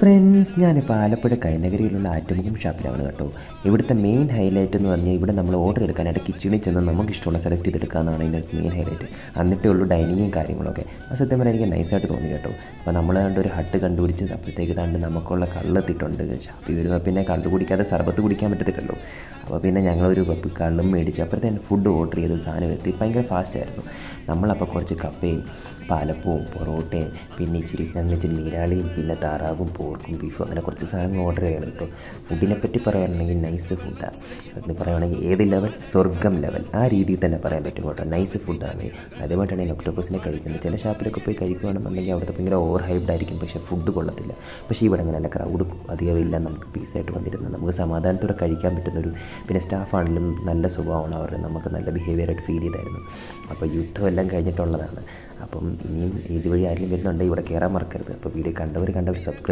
Friends ഞാനിപ്പോൾ ആലപ്പുഴ കൈനഗരിയിലുള്ള ആറ്റുമുഖം ഷാപ്പിലാണ് കേട്ടോ. ഇവിടുത്തെ മെയിൻ ഹൈലൈറ്റ് എന്ന് പറഞ്ഞാൽ ഇവിടെ നമ്മൾ ഓർഡർ എടുക്കാനായിട്ട് കിച്ചണിൽ ചെന്ന് നമുക്ക് ഇഷ്ടമുള്ള സെലക്ട് എന്നാണ് ഇതിന്റെ മെയിൻ ഹൈലൈറ്റ് എന്നിട്ടേ ഉള്ളൂ ഡൈനിങ്ങും കാര്യങ്ങളൊക്കെ. ആ സത്യം പറഞ്ഞാൽ എനിക്ക് നൈസായിട്ട് തോന്നി കേട്ടോ. അപ്പോൾ നമ്മൾ കണ്ട് ഒരു ഹട്ട് കണ്ടുപിടിച്ച് അപ്പോഴത്തേക്ക് കണ്ട് നമുക്കുള്ള കള്ളെത്തിയിട്ടുണ്ട് ഷാപ്പിൽ വരുമ്പോൾ പിന്നെ കള്ളു കുടിക്കാതെ സർബത്ത് കുടിക്കാൻ പറ്റത്തില്ലല്ലോ. അപ്പോൾ പിന്നെ ഞങ്ങളൊരു കപ്പ് കള്ളും മേടിച്ച് അപ്പോഴത്തേന് ഫുഡ് ഓർഡർ ചെയ്ത് സാധനം എത്തി. ഭയങ്കര ഫാസ്റ്റായിരുന്നു നമ്മളപ്പോൾ കുറച്ച് കപ്പയും പാലപ്പവും പൊറോട്ടയും പിന്നെ ഇച്ചിരി ഞങ്ങൾ ഇച്ചിരി നീരാളിയും പിന്നെ താറാവും പോർക്കും ബീഫും അങ്ങനെ കുറച്ച് സാധനങ്ങൾ ഓർഡർ ചെയ്യണം കേട്ടോ. ഫുഡിനെ പറ്റി പറയുകയാണെങ്കിൽ നൈസ് ഫുഡാണ് എന്ന് പറയുകയാണെങ്കിൽ ഏത് ലെവൽ സ്വർഗം ലെവൽ ആ രീതിയിൽ തന്നെ പറയാൻ പറ്റും കേട്ടോ. നൈസ് ഫുഡാണ് ആദ്യമായിട്ടാണ് ഈ ഒക്ടോപ്പസിനെ കഴിക്കുന്നത്. ചില ഷാപ്പിലൊക്കെ പോയി കഴിക്കുകയാണെന്നുണ്ടെങ്കിൽ അവിടുത്തെ ഭയങ്കര ഓവർ ഹൈബ്ഡ് ആയിരിക്കും. പക്ഷേ ഫുഡ് കൊള്ളത്തില്ല. പക്ഷേ ഇവിടെ അങ്ങനെ നല്ല ക്രൗഡ് അധികമില്ല. നമുക്ക് പീസായിട്ട് വന്നിരുന്നത് നമുക്ക് സമാധാനത്തോടെ കഴിക്കാൻ പറ്റുന്നൊരു പിന്നെ സ്റ്റാഫാണെങ്കിലും നല്ല സ്വഭാവമാണ് അവർ നമുക്ക് നല്ല ബിഹേവിയറായിട്ട് ഫീൽ ചെയ്തായിരുന്നു. അപ്പോൾ യുദ്ധം എല്ലാം കഴിഞ്ഞിട്ടുള്ളതാണ്. അപ്പം ഇനിയും ഇതുവഴി ആരെങ്കിലും വരുന്നുണ്ടെങ്കിൽ ഇവിടെ കയറാൻ മറക്കരുത്. അപ്പോൾ വീഡിയോ കണ്ടവർ കണ്ടവർ സബ്സ്ക്രൈബ്